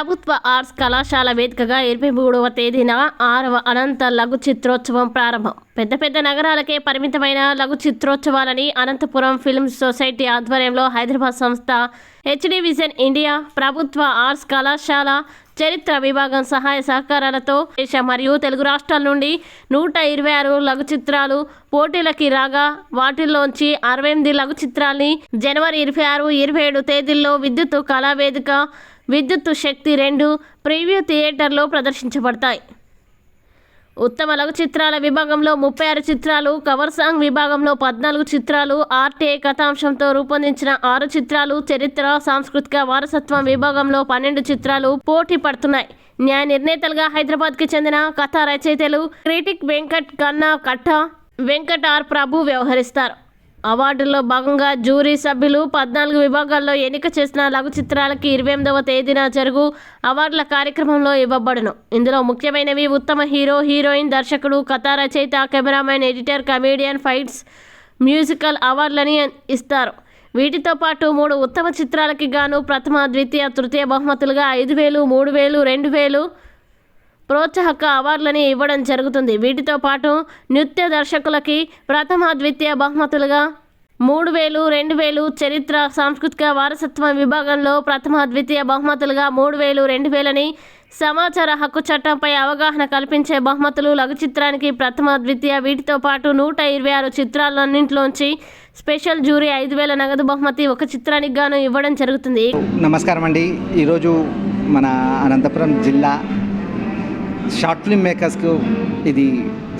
ప్రభుత్వ ఆర్ట్స్ కళాశాల వేదికగా ఇరవై మూడవ తేదీన ఆరవ అనంత లఘు చిత్రోత్సవం ప్రారంభం. పెద్ద పెద్ద నగరాలకే పరిమితమైన లఘు చిత్రోత్సవాలని అనంతపురం ఫిల్మ్ సొసైటీ ఆధ్వర్యంలో హైదరాబాద్ సంస్థ హెచ్డి విజన్ ఇండియా ప్రభుత్వ ఆర్ట్స్ కళాశాల చరిత్ర విభాగం సహాయ సహకారాలతో దేశ మరియు తెలుగు రాష్ట్రాల నుండి నూట ఇరవై ఆరు లఘు చిత్రాలు పోటీలకి రాగా వాటిల్లోంచి అరవై ఎనిమిది లఘు చిత్రాల్ని జనవరి ఇరవై ఆరు ఇరవై ఏడు తేదీల్లో విద్యుత్ కళావేదిక విద్యుత్ శక్తి రెండు ప్రీవ్యూ థియేటర్లో ప్రదర్శించబడతాయి. ఉత్తమ లఘు చిత్రాల విభాగంలో ముప్పై ఆరు చిత్రాలు కవర్ సాంగ్ విభాగంలో పద్నాలుగు చిత్రాలు ఆర్టీఐ కథాంశంతో రూపొందించిన ఆరు చిత్రాలు చరిత్ర సాంస్కృతిక వారసత్వం విభాగంలో పన్నెండు చిత్రాలు పోటీ పడుతున్నాయి. న్యాయ నిర్ణేతలుగా హైదరాబాద్కి చెందిన కథా రచయితలు క్రిటిక్ వెంకట్ కన్నా కట్ట వెంకట్ ఆర్ ప్రభు వ్యవహరిస్తారు. అవార్డుల్లో భాగంగా జ్యూరీ సభ్యులు పద్నాలుగు విభాగాల్లో ఎన్నిక చేసిన లఘు చిత్రాలకి ఇరవై ఎనిమిదవ తేదీన జరుగు అవార్డుల కార్యక్రమంలో ఇవ్వబడును. ఇందులో ముఖ్యమైనవి ఉత్తమ హీరో హీరోయిన్ దర్శకుడు కథా రచయిత cameraman editor comedian fights musical అవార్డులని ఇస్తారు. వీటితో పాటు మూడు ఉత్తమ చిత్రాలకి గాను ప్రథమ ద్వితీయ తృతీయ బహుమతులుగా ఐదు వేలు మూడు వేలు రెండు వేలు ప్రోత్సాహక అవార్డులని ఇవ్వడం జరుగుతుంది. వీటితో పాటు నృత్య దర్శకులకి ప్రథమ ద్వితీయ బహుమతులుగా మూడు వేలు రెండు వేలు చరిత్ర సాంస్కృతిక వారసత్వం విభాగంలో ప్రథమ ద్వితీయ బహుమతులుగా మూడు వేలు రెండు వేలని సమాచార హక్కు చట్టంపై అవగాహన కల్పించే బహుమతులు లఘు చిత్రానికి ప్రథమ ద్వితీయ వీటితో పాటు నూట ఇరవై ఆరు చిత్రాలన్నింటిలోంచి స్పెషల్ జ్యూరీ ఐదు వేల నగదు బహుమతి ఒక చిత్రానికి గాను ఇవ్వడం జరుగుతుంది. నమస్కారం అండి. ఈరోజు మన అనంతపురం జిల్లా షార్ట్ ఫిల్మ్ మేకర్స్కు ఇది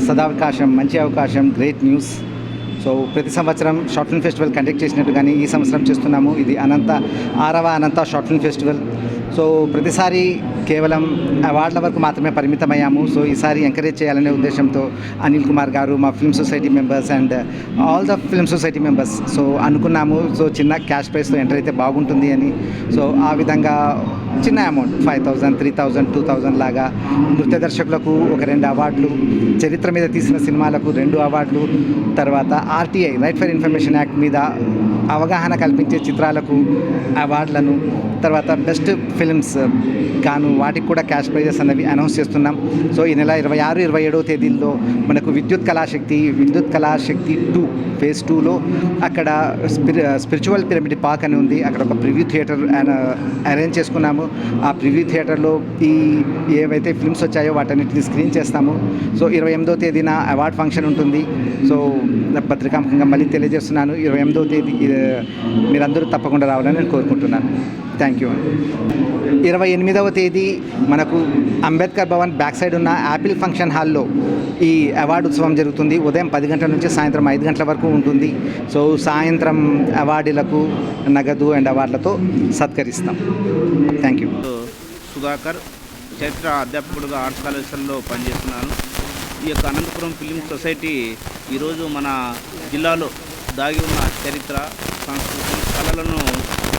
సదావకాశం మంచి అవకాశం గ్రేట్ న్యూస్ సో ప్రతి సంవత్సరం షార్ట్ ఫిల్మ్ ఫెస్టివల్ కండక్ట్ చేసినట్టు కానీ ఈ సంవత్సరం చేస్తున్నాము. ఇది అనంత ఆరవ Anantha short film festival. So ప్రతిసారి కేవలం అవార్డుల వరకు మాత్రమే పరిమితమయ్యాము. సో ఈసారి ఎంకరేజ్ చేయాలనే ఉద్దేశంతో అనిల్ కుమార్ గారు మా film society members and all the film society members so అనుకున్నాము. సో చిన్న క్యాష్ ప్రైస్తో ఎంటర్ అయితే బాగుంటుంది అని. సో ఆ విధంగా చిన్న amount five thousand three thousand two thousand లాగా నృత్య దర్శకులకు ఒక రెండు అవార్డులు చరిత్ర మీద తీసిన సినిమాలకు రెండు అవార్డులు తర్వాత RTI right for information act మీద అవగాహన కల్పించే చిత్రాలకు అవార్డులను తర్వాత బెస్ట్ ఫిల్మ్స్ uh, గాను వాటికి కూడా క్యాష్ ప్రైజెస్ అనేవి అనౌన్స్ చేస్తున్నాం. సో ఈ నెల ఇరవై ఆరు ఇరవై ఏడవ తేదీల్లో మనకు విద్యుత్ కళాశక్తి విద్యుత్ కళాశక్తి టూ ఫేజ్ టూలో అక్కడ స్పిరి స్పిరిచువల్ పిరమిడ్ పార్క్ అని ఉంది. అక్కడ ఒక ప్రివ్యూ థియేటర్ అరేంజ్ చేసుకున్నాము. ఆ ప్రివ్యూ థియేటర్లో ఈ ఏవైతే ఫిల్మ్స్ వచ్చాయో వాటన్నిటిని స్క్రీన్ చేస్తాము. సో ఇరవై ఎనిమిదో తేదీన అవార్డ్ ఫంక్షన్ ఉంటుంది. సో పత్రికాముఖంగా మళ్ళీ తెలియజేస్తున్నాను. ఇరవై ఎనిమిదో తేదీ మీరందరూ తప్పకుండా రావాలని నేను కోరుకుంటున్నాను. థ్యాంక్ యూ ఇరవై ఎనిమిదవ తేదీ మనకు అంబేద్కర్ భవన్ బ్యాక్ సైడ్ ఉన్న యాపిల్ ఫంక్షన్ హాల్లో ఈ అవార్డు ఉత్సవం జరుగుతుంది. ఉదయం పది గంటల నుంచి సాయంత్రం ఐదు గంటల వరకు ఉంటుంది. సో సాయంత్రం అవార్డులకు నగదు అండ్ అవార్డులతో సత్కరిస్తాం. థ్యాంక్ యూ సుధాకర్ చరిత్ర అధ్యాపకుడుగా ఆర్ట్స్ కళాశాలలో పనిచేస్తున్నాను. ఈ యొక్క అనంతపురం ఫిలిం సొసైటీ ఈరోజు మన జిల్లాలో దాగి ఉన్న చరిత్ర సంస్కృతి కళలను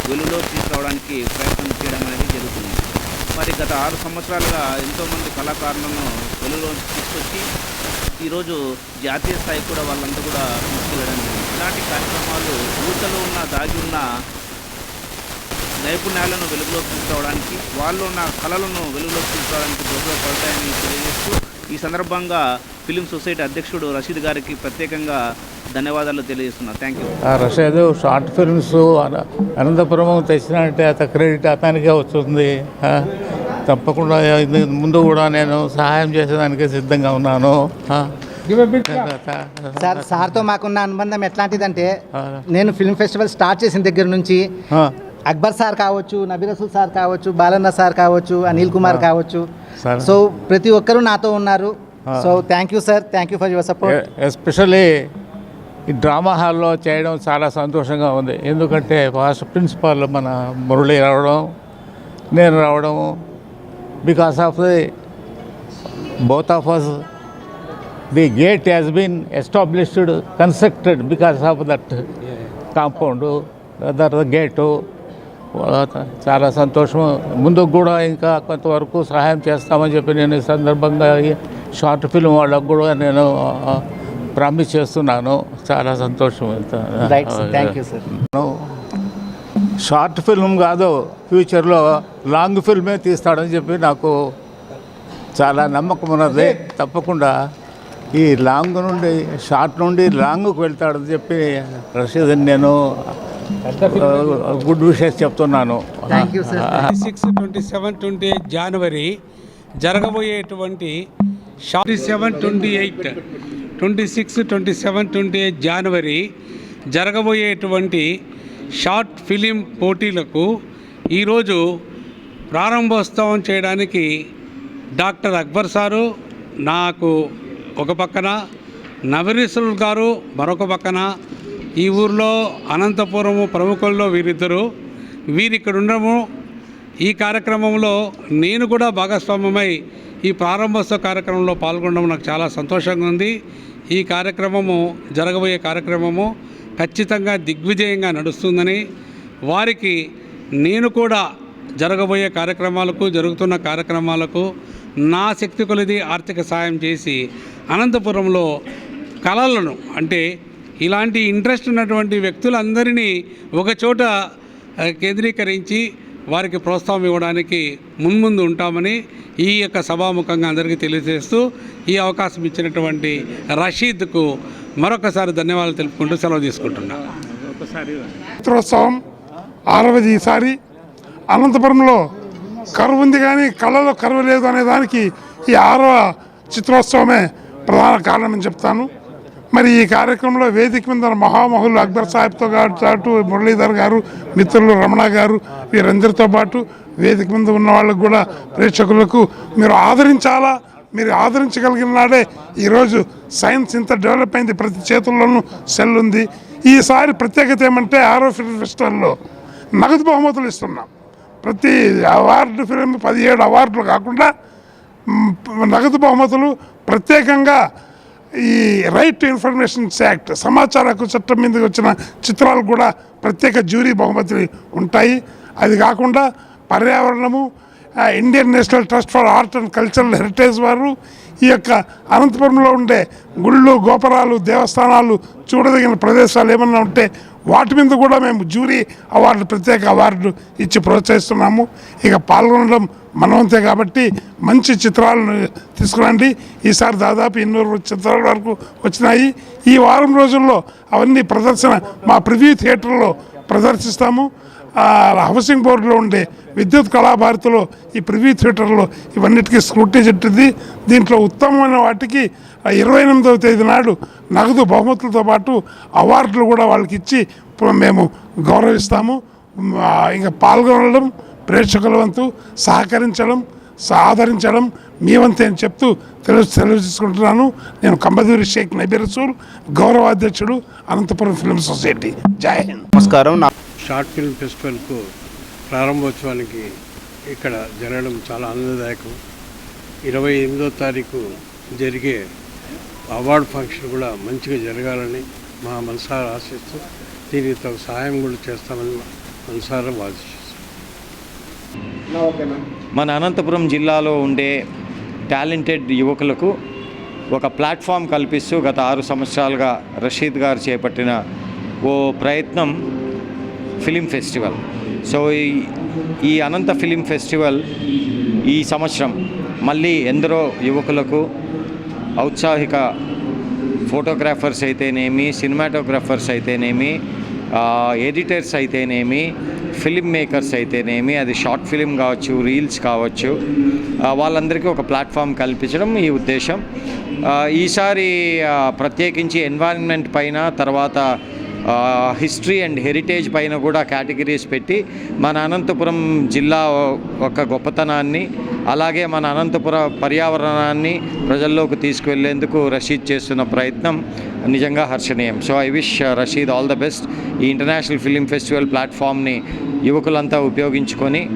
వెలుగులో తీసుకురావడానికి ప్రయత్నం చేయడం అనేది జరుగుతుంది. మరి గత ఆరు సంవత్సరాలుగా ఎంతోమంది కళాకారులను వెలుగులో తీసుకొచ్చి ఈరోజు జాతీయ స్థాయి కూడా వాళ్ళంతా కూడా తీసుకెళ్ళడం జరిగింది. ఇలాంటి కార్యక్రమాలు ఊతలో ఉన్న దాగి ఉన్న నైపుణ్యాలను వెలుగులోకి తీసుకురావడానికి వాళ్ళు ఉన్న కళలను వెలుగులోకి తీసుకురావడానికి దోహదపడతాయని తెలియజేస్తూ ఈ సందర్భంగా ఫిలిం సొసైటీ అధ్యక్షుడు రషీద్ గారికి ప్రత్యేకంగా ధన్యవాదాలు తెలియజేస్తున్నా థ్యాంక్ యూ ఆ రషీద్ షార్ట్ ఫిల్మ్స్ అన- అనంతపురం తెచ్చినట్టే అత క్రెడిట్ అతనికే వస్తుంది తప్పకుండా ముందు కూడా నేను సహాయం చేసేదానికి సిద్ధంగా ఉన్నాను. సార్ సార్తో మాకున్న అనుబంధం ఎట్లాంటిదంటే. నేను ఫిల్మ్ ఫెస్టివల్ స్టార్ట్ చేసిన దగ్గర నుంచి అక్బర్ సార్ కావచ్చు నబీ రసూల్ సార్ కావచ్చు బాలన్న సార్ కావచ్చు అనిల్ కుమార్ కావచ్చు. సో ప్రతి ఒక్కరూ నాతో ఉన్నారు. So thank you sir thank you for your support especially ఈ డ్రామా హాల్లో చేయడం చాలా సంతోషంగా ఉంది. ఎందుకంటే ఫస్ట్ ప్రిన్సిపాల్ మన మురళి రావడం నేను రావడం because of the both of us the gate has been established constructed because of that compound that gate చాలా సంతోషం. ముందుకు కూడా ఇంకా కొంతవరకు సహాయం చేస్తామని చెప్పి నేను ఈ సందర్భంగా షార్ట్ ఫిల్మ్ వాళ్ళకు కూడా నేను ప్రామిస్ చేస్తున్నాను. చాలా సంతోషం షార్ట్ ఫిల్మ్ కాదు ఫ్యూచర్లో లాంగ్ ఫిల్మే తీస్తాడని చెప్పి నాకు చాలా నమ్మకం ఉన్నది. తప్పకుండా ఈ లాంగ్ నుండి షార్ట్ నుండి లాంగ్కి వెళ్తాడని చెప్పి రషీద్ నేను గుడ్ విషెస్ చెప్తున్నాను. Six twenty seven twenty eight జనవరి జరగబోయేటువంటి twenty seven twenty eight twenty six twenty seven twenty eight జనవరి జరగబోయేటువంటి షార్ట్ ఫిలిం పోటీలకు ఈరోజు ప్రారంభోత్సవం చేయడానికి డాక్టర్ అక్బర్ సారు నాకు ఒక పక్కన నవరీసుల్ గారు మరొక పక్కన ఈ ఊర్లో అనంతపురము ప్రముఖుల్లో వీరిద్దరు. వీరిక్కడ ఉండము ఈ కార్యక్రమంలో నేను కూడా భాగస్వామ్యమై ఈ ప్రారంభోత్సవ కార్యక్రమంలో పాల్గొనడం నాకు చాలా సంతోషంగా ఉంది. ఈ కార్యక్రమము జరగబోయే కార్యక్రమము ఖచ్చితంగా దిగ్విజయంగా నడుస్తుందని వారికి నేను కూడా జరగబోయే కార్యక్రమాలకు జరుగుతున్న కార్యక్రమాలకు నా శక్తి కొలిది ఆర్థిక సాయం చేసి అనంతపురంలో కళలను అంటే ఇలాంటి ఇంట్రెస్ట్ ఉన్నటువంటి వ్యక్తులందరినీ ఒకచోట కేంద్రీకరించి వారికి ప్రోత్సాహం ఇవ్వడానికి మున్ముందు ఉంటామని ఈ యొక్క సభాముఖంగా అందరికీ తెలియజేస్తూ ఈ అవకాశం ఇచ్చినటువంటి రషీద్కు మరొకసారి ధన్యవాదాలు తెలుపుకుంటూ సెలవు తీసుకుంటున్నాను చిత్రోత్సవం ఆరవది ఈసారి అనంతపురంలో కరువు ఉంది కానీ కళలో కరువు లేదు అనే దానికి ఈ ఆరవ చిత్రోత్సవమే ప్రధాన కారణమని చెప్తాను. మరి ఈ కార్యక్రమంలో వేదిక మీద మహామహులు అక్బర్ సాహెబ్తో పాటు మురళీధర్ గారు మిత్రులు రమణ గారు వీరందరితో పాటు వేదిక మీద ఉన్న వాళ్ళకు కూడా ప్రేక్షకులకు మీరు ఆదరించాలా? మీరు ఆదరించగలిగిన నాడే ఈరోజు సైన్స్ ఇంత డెవలప్ అయింది. ప్రతి చేతుల్లోనూ సెల్ ఉంది. ఈసారి ప్రత్యేకత ఏమంటే ఆరో ఫిల్మ్ ఫెస్టివల్లో నగదు బహుమతులు ఇస్తున్నాం. ప్రతి అవార్డు ఫిల్మ్ పదిహేడు అవార్డులు కాకుండా నగదు బహుమతులు ప్రత్యేకంగా ఈ రైట్ టు ఇన్ఫర్మేషన్స్ యాక్ట్ సమాచార హక్కు చట్టం మీద వచ్చిన చిత్రాలు కూడా ప్రత్యేక జ్యూరీ బహుమతులు ఉంటాయి. అది కాకుండా పర్యావరణము Indian national trust for art and cultural heritage వారు ఈ యొక్క అనంతపురంలో ఉండే గుళ్ళు గోపురాలు దేవస్థానాలు చూడదగిన ప్రదేశాలు ఏమన్నా ఉంటే వాటి మీద కూడా మేము జ్యూరీ అవార్డు ప్రత్యేక అవార్డు ఇచ్చి ప్రోత్సహిస్తున్నాము. ఇక పాల్గొనడం మనవంతే కాబట్టి మంచి చిత్రాలను తీసుకురండి. ఈసారి దాదాపు ఎన్నో చిత్రాల వరకు వచ్చినాయి. ఈ వారం రోజుల్లో అవన్నీ ప్రదర్శన మా ప్రివ్యూ థియేటర్లో ప్రదర్శిస్తాము. హౌసింగ్ బోర్డులో ఉండే విద్యుత్ కళాభారతిలో ఈ ప్రివ్యూ థియేటర్లో ఇవన్నిటికీ స్క్రూటీ చెట్టింది. దీంట్లో ఉత్తమమైన వాటికి ఇరవై ఎనిమిదవ తేదీ నాడు నగదు బహుమతులతో పాటు అవార్డులు కూడా వాళ్ళకి ఇచ్చి మేము గౌరవిస్తాము. ఇంకా పాల్గొనడం ప్రేక్షకుల వంతు సహకరించడం స- ఆదరించడం మీ వంతే అని చెప్తూ తెలుసు తెలియజేసుకుంటున్నాను. నేను కంబదూరి షేక్ నబీ రసూల్ గౌరవాధ్యక్షుడు అనంతపురం ఫిల్మ్ సొసైటీ. జై హింద్. నమస్కారం. షార్ట్ ఫిల్మ్ ఫెస్టివల్కు ప్రారంభోత్సవానికి ఇక్కడ జరగడం చాలా ఆనందదాయకం. ఇరవై ఎనిమిదో తారీఖు జరిగే అవార్డు ఫంక్షన్ కూడా మంచిగా జరగాలని మా మనసారా ఆశిస్తూ దీనికి తగు సహాయం కూడా చేస్తామని మనసారా ఆశిస్తున్నాం మన అనంతపురం జిల్లాలో ఉండే టాలెంటెడ్ యువకులకు ఒక ప్లాట్ఫామ్ కల్పిస్తూ గత ఆరు సంవత్సరాలుగా రషీద్ గారు చేపట్టిన ఓ ప్రయత్నం ఫిలిం ఫెస్టివల్. సో ఈ ఈ అనంత ఫిలిం ఫెస్టివల్ ఈ సంవత్సరం మళ్ళీ ఎందరో యువకులకు ఔత్సాహిక ఫోటోగ్రాఫర్స్ అయితేనేమి సినిమాటోగ్రాఫర్స్ అయితేనేమి ఎడిటర్స్ అయితేనేమి ఫిలిం మేకర్స్ అయితేనేమి అది షార్ట్ ఫిలిం కావచ్చు రీల్స్ కావచ్చు వాళ్ళందరికీ ఒక ప్లాట్ఫామ్ కల్పించడం ఈ ఉద్దేశం. ఈసారి ప్రత్యేకించి ఎన్వైరన్మెంట్ పైన తర్వాత హిస్టరీ అండ్ హెరిటేజ్ పైన కూడా కేటగిరీస్ పెట్టి మన అనంతపురం జిల్లా ఒక గొప్పతనాన్ని అలాగే మన అనంతపుర పర్యావరణాన్ని ప్రజల్లోకి తీసుకువెళ్ళేందుకు రషీద్ చేస్తున్న ప్రయత్నం నిజంగా హర్షణీయం. So I wish Rasheed all the best ఈ ఇంటర్నేషనల్ ఫిలిం ఫెస్టివల్ ప్లాట్ఫామ్ని యువకులంతా ఉపయోగించుకొని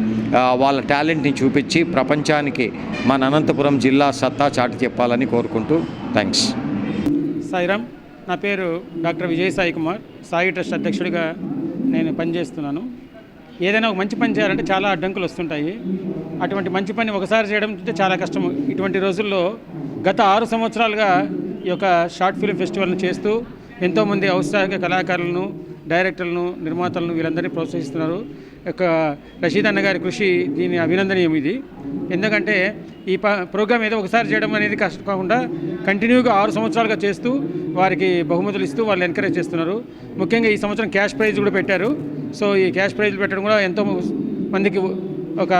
వాళ్ళ టాలెంట్ని చూపించి ప్రపంచానికి మన అనంతపురం జిల్లా సత్తా చాటి చెప్పాలని కోరుకుంటూ థ్యాంక్స్ సాయిరామ్ నా పేరు డాక్టర్ విజయ్ సాయి కుమార్. సాయి ట్రస్ట్ అధ్యక్షుడిగా నేను పనిచేస్తున్నాను. ఏదైనా ఒక మంచి పని చేయాలంటే చాలా అడ్డంకులు వస్తుంటాయి. అటువంటి మంచి పని ఒకసారి చేయడం అంటే చాలా కష్టం. ఇటువంటి రోజుల్లో గత ఆరు సంవత్సరాలుగా ఈ యొక్క షార్ట్ ఫిల్మ్ ఫెస్టివల్ను చేస్తూ ఎంతోమంది ఔత్సాహిక కళాకారులను డైరెక్టర్లను నిర్మాతలను వీళ్ళందరినీ ప్రోత్సహిస్తున్నారు. యొక్క రషీద్ అన్న గారి కృషి దీని అభినందనీయం ఇది. ఎందుకంటే ఈ ప ప్రోగ్రామ్ ఏదో ఒకసారి చేయడం అనేది కష్టం కాకుండా కంటిన్యూగా ఆరు సంవత్సరాలుగా చేస్తూ వారికి బహుమతులు ఇస్తూ వాళ్ళు ఎంకరేజ్ చేస్తున్నారు. ముఖ్యంగా ఈ సంవత్సరం క్యాష్ ప్రైజ్ కూడా పెట్టారు. సో ఈ క్యాష్ ప్రైజ్ పెట్టడం కూడా ఎంతో మందికి ఒక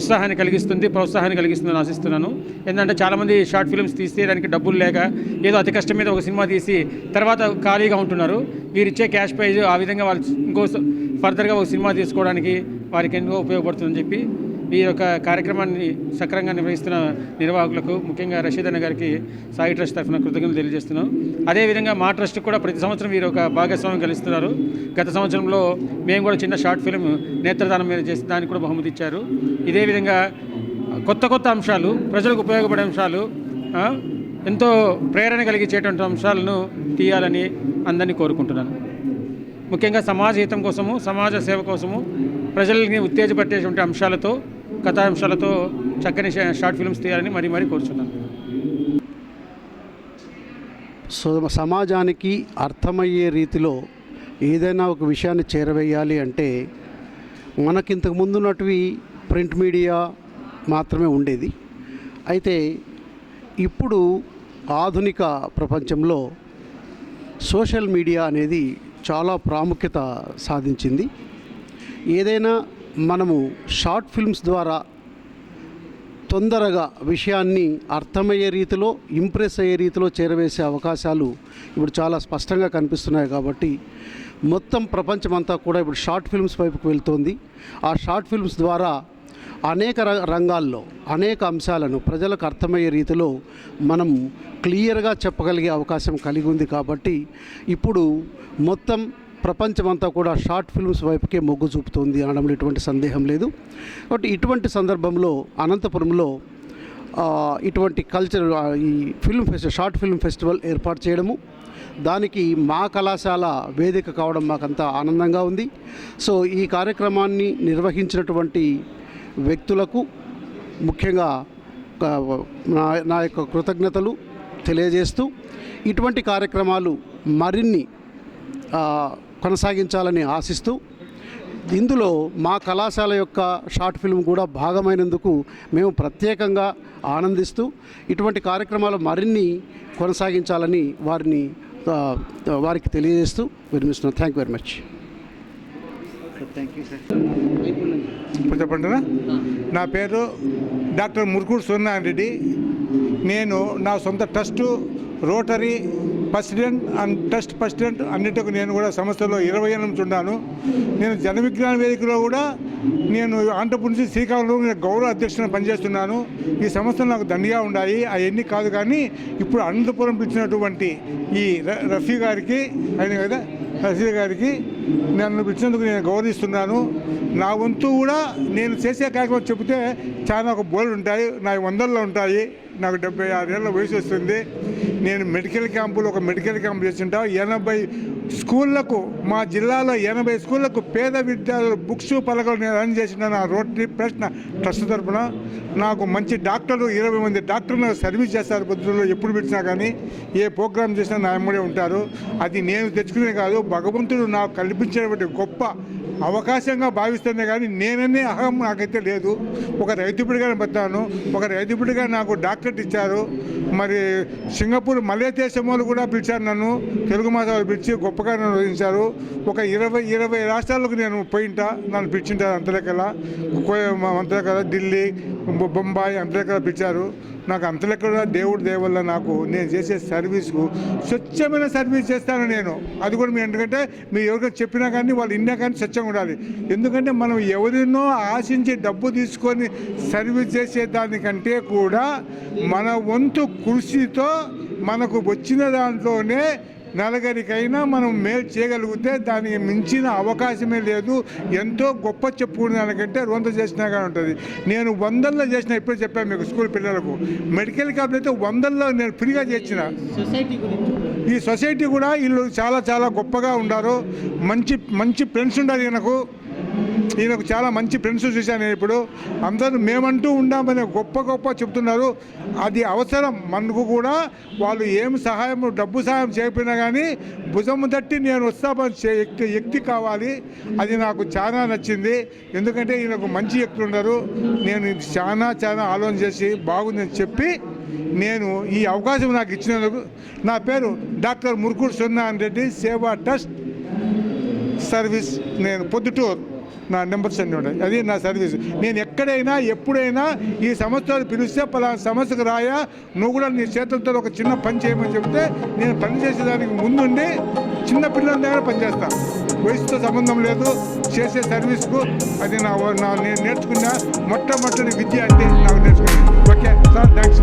ఉత్సాహాన్ని కలిగిస్తుంది ప్రోత్సాహాన్ని కలిగిస్తుందని ఆశిస్తున్నాను. ఎందుకంటే చాలామంది షార్ట్ ఫిల్మ్స్ తీసేయడానికి డబ్బులు లేక ఏదో అతి కష్టం మీద ఒక సినిమా తీసి తర్వాత ఖాళీగా ఉంటున్నారు. వీరిచ్చే క్యాష్ ప్రైజ్ ఆ విధంగా వాళ్ళు ఇంకో ఫర్దర్గా ఒక సినిమా తీసుకోవడానికి వారికి ఎందుకో ఉపయోగపడుతుందని చెప్పి ఈ యొక్క కార్యక్రమాన్ని సక్రంగా నిర్వహిస్తున్న నిర్వాహకులకు ముఖ్యంగా రషీద్ అన్న గారికి సాయి ట్రస్ట్ తరఫున కృతజ్ఞతలు తెలియజేస్తున్నాం. అదేవిధంగా మా ట్రస్ట్ కూడా ప్రతి సంవత్సరం వీరు ఒక భాగస్వామ్యం కలుస్తున్నారు. గత సంవత్సరంలో మేము కూడా చిన్న షార్ట్ ఫిల్మ్ నేత్రదానం మీద చేసి దానికి కూడా బహుమతి ఇచ్చారు. ఇదే విధంగా కొత్త కొత్త అంశాలు ప్రజలకు ఉపయోగపడే అంశాలు ఎంతో ప్రేరణ కలిగించేటువంటి అంశాలను తీయాలని అందరినీ కోరుకుంటున్నాను. ముఖ్యంగా సమాజ హితం కోసము సమాజ సేవ కోసము ప్రజల్ని ఉత్తేజపట్టేటువంటి అంశాలతో కథాంశాలతో చక్కని షార్ట్ ఫిల్మ్స్ తీయాలని మరీ మరీ కోరుచున్నాను. సో సమాజానికి అర్థమయ్యే రీతిలో ఏదైనా ఒక విషయాన్ని చేరవేయాలి అంటే మనకింతకు ముందున్నటివి ప్రింట్ మీడియా మాత్రమే ఉండేది. అయితే ఇప్పుడు ఆధునిక ప్రపంచంలో సోషల్ మీడియా అనేది చాలా ప్రాముఖ్యత సాధించింది. ఏదైనా మనము షార్ట్ ఫిల్మ్స్ ద్వారా తొందరగా విషయాన్ని అర్థమయ్యే రీతిలో ఇంప్రెస్ అయ్యే రీతిలో చేరవేసే అవకాశాలు ఇప్పుడు చాలా స్పష్టంగా కనిపిస్తున్నాయి కాబట్టి మొత్తం ప్రపంచమంతా కూడా ఇప్పుడు షార్ట్ ఫిల్మ్స్ వైపుకు వెళ్తోంది. ఆ షార్ట్ ఫిల్మ్స్ ద్వారా అనేక రంగాల్లో అనేక అంశాలను ప్రజలకు అర్థమయ్యే రీతిలో మనం క్లియర్గా చెప్పగలిగే అవకాశం కలిగి ఉంది కాబట్టి ఇప్పుడు మొత్తం ప్రపంచమంతా కూడా షార్ట్ ఫిల్మ్స్ వైపుకే మొగ్గు చూపుతోంది అనడంలో ఎటువంటి సందేహం లేదు. కాబట్టి ఇటువంటి సందర్భంలో అనంతపురంలో ఇటువంటి కల్చర్ ఈ film fest short film festival ఏర్పాటు చేయడము దానికి మా కళాశాల వేదిక కావడం మాకంతా ఆనందంగా ఉంది. సో ఈ కార్యక్రమాన్ని నిర్వహించినటువంటి వ్యక్తులకు ముఖ్యంగా నా యొక్క కృతజ్ఞతలు తెలియజేస్తూ ఇటువంటి కార్యక్రమాలు మరిన్ని కొనసాగించాలని ఆశిస్తూ ఇందులో మా కళాశాల యొక్క షార్ట్ ఫిల్మ్ కూడా భాగమైనందుకు మేము ప్రత్యేకంగా ఆనందిస్తూ ఇటువంటి కార్యక్రమాలు మరిన్ని కొనసాగించాలని వారిని వారికి తెలియజేస్తూ విరమిస్తున్నాను thank you very much thank you sir చెప్పంటారా నా పేరు డాక్టర్ మురుకుడు సూర్యనారాయణ రెడ్డి. నేను నా సొంత trust Rotary president and trust president అన్నిటికీ నేను కూడా సంస్థలో ఇరవై ఏళ్ళ నుంచి ఉన్నాను నేను జన విజ్ఞాన వేదికలో కూడా నేను ఆంధ్రప్రదేశ్ నుంచి శ్రీకాకుళంలో నేను గౌరవ అధ్యక్షుడిని పనిచేస్తున్నాను. ఈ సంస్థలు నాకు దండిగా ఉన్నాయి అవన్నీ కాదు కానీ ఇప్పుడు అనంతపురం పిలిచినటువంటి ఈ ర- రఫీ గారికి ఆయన కదా రఫీ గారికి నన్ను పిలిచినందుకు నేను గౌరవిస్తున్నాను. నా వంతు కూడా నేను చేసే కార్యక్రమం చెబితే చాలా ఒక బోర్డు ఉంటాయి. నా వందల్లో ఉంటాయి. నాకు డెబ్బై ఏళ్ళ వయసు వస్తుంది. నేను మెడికల్ క్యాంపులు ఒక మెడికల్ క్యాంప్ చేసింటా ఎనభై స్కూళ్ళకు మా జిల్లాలో ఎనభై స్కూళ్ళకు పేద విద్యార్థులు బుక్స్ పలకలు నేను రన్ చేసిన నా రోటరీ ప్రశ్న ట్రస్ట్ తరఫున నాకు మంచి డాక్టర్లు ఇరవై మంది డాక్టర్లు సర్వీస్ చేస్తారు పొద్దుల్లో ఎప్పుడు పిలిచినా కానీ ఏ ప్రోగ్రామ్ చేసినా నా ఎమ్మడే ఉంటారు. అది నేను తెచ్చుకునే కాదు. భగవంతుడు నాకు కల్పించినటువంటి గొప్ప అవకాశంగా భావిస్తుంది కానీ నేననే అహం నాకైతే లేదు. ఒక రైతు బతాను ఒక రైతు నాకు డాక్టరేట్ ఇచ్చారు. మరి సింగపూర్ మలయ దేశం వాళ్ళు కూడా పిలిచారు నన్ను. తెలుగు మాస వాళ్ళు పిలిచి గొప్పగా నన్ను వహించారు ఒక ఇరవై ఇరవై రాష్ట్రాలకు నేను పోయింట. నన్ను పిలిచింటారు అంతలెక్కల అంతలేకల ఢిల్లీ బొంబాయి అంతలేకల పిలిచారు. నాకు అంతలెక్కల దేవుడు దేవల్ల నాకు నేను చేసే సర్వీస్కు స్వచ్ఛమైన సర్వీస్ చేస్తాను నేను. అది కూడా మీ ఎందుకంటే మీరు ఎవరికైనా చెప్పినా కానీ వాళ్ళు ఇన్నా కానీ స్వచ్ఛంగా ఉండాలి. ఎందుకంటే మనం ఎవరినో ఆశించి డబ్బు తీసుకొని సర్వీస్ చేసే దానికంటే కూడా మన వంతు కృషితో మనకు వచ్చిన దాంట్లోనే నలుగురికైనా మనం మేలు చేయగలిగితే దానికి మించిన అవకాశమే లేదు. ఎంతో గొప్ప చెప్పుకునే దానికంటే రొంత చేసినా కానీ ఉంటుంది. నేను వందల్లో చేసిన ఇప్పుడే చెప్పాను మీకు స్కూల్ పిల్లలకు. మెడికల్ క్యాంప్ అయితే వందల్లో నేను ఫ్రీగా చేసిన ఈ సొసైటీ కూడా వీళ్ళు చాలా చాలా గొప్పగా ఉండారు. మంచి మంచి ఫ్రెండ్స్ ఉండాలి నాకు ఈయనకు చాలా మంచి ఫ్రెండ్స్ చూశాను నేను ఇప్పుడు. అందరూ మేమంటూ ఉండామని గొప్ప గొప్ప చెప్తున్నారు. అది అవసరం. మనకు కూడా వాళ్ళు ఏం సహాయం డబ్బు సహాయం చేయకపోయినా కానీ భుజం తట్టి నేను వస్తామని వ్యక్తి కావాలి. అది నాకు చాలా నచ్చింది. ఎందుకంటే ఈయనకు మంచి వ్యక్తులు ఉన్నారు. నేను చాలా చాలా ఆలోచన చేసి బాగుందని చెప్పి నేను ఈ అవకాశం నాకు ఇచ్చినందుకు నా పేరు డాక్టర్ మురుకుడు సున్నాన్ రెడ్డి. సేవా ట్రస్ట్ సర్వీస్ నేను పొద్దుటూరు. నా నెంబర్స్ అన్నీ ఉన్నాయి అది నా సర్వీస్ నేను ఎక్కడైనా ఎప్పుడైనా ఈ సంస్థలు పిలిస్తే పలానా సమస్యకు రాయా నువ్వు కూడా నీ చేతులతో ఒక చిన్న పని చేయమని చెప్తే నేను పని చేసేదానికి ముందుండి చిన్న పిల్లల దగ్గర పనిచేస్తాను వయసుతో సంబంధం లేదు చేసే సర్వీస్కు అది నా నా నేను నేర్చుకున్న మొట్టమొదటి విద్య అంటే నాకు నేర్చుకున్నాను ఓకే సార్ థ్యాంక్స్